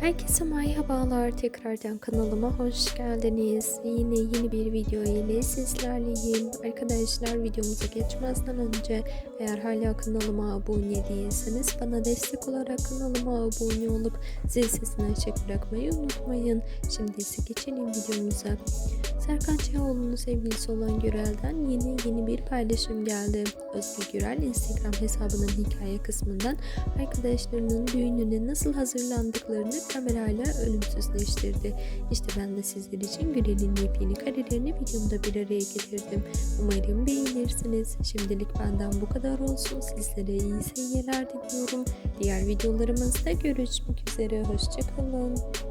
Herkese merhabalar. Tekrardan kanalıma hoş geldiniz. Yine yeni bir video ile sizlerleyim. Arkadaşlar videomuza geçmezden önce eğer hala kanalıma abone değilseniz bana destek olarak kanalıma abone olup zil sesini açık bırakmayı unutmayın. Şimdi ise geçelim videomuza. Serkan Çahoğlu'nun sevgilisi olan Gürel'den yeni yeni bir paylaşım geldi. Özgür Gürel Instagram hesabının hikaye kısmından arkadaşlarının düğününe nasıl hazırlandıklarını kamerayla ölümsüzleştirdi. İşte ben de sizler için Gürel'in yepyeni karelerini videomda bir araya getirdim. Umarım beğenirsiniz. Şimdilik benden bu kadar olsun. Sizlere iyi seyirler diliyorum. Diğer videolarımızda görüşmek üzere. Hoşçakalın.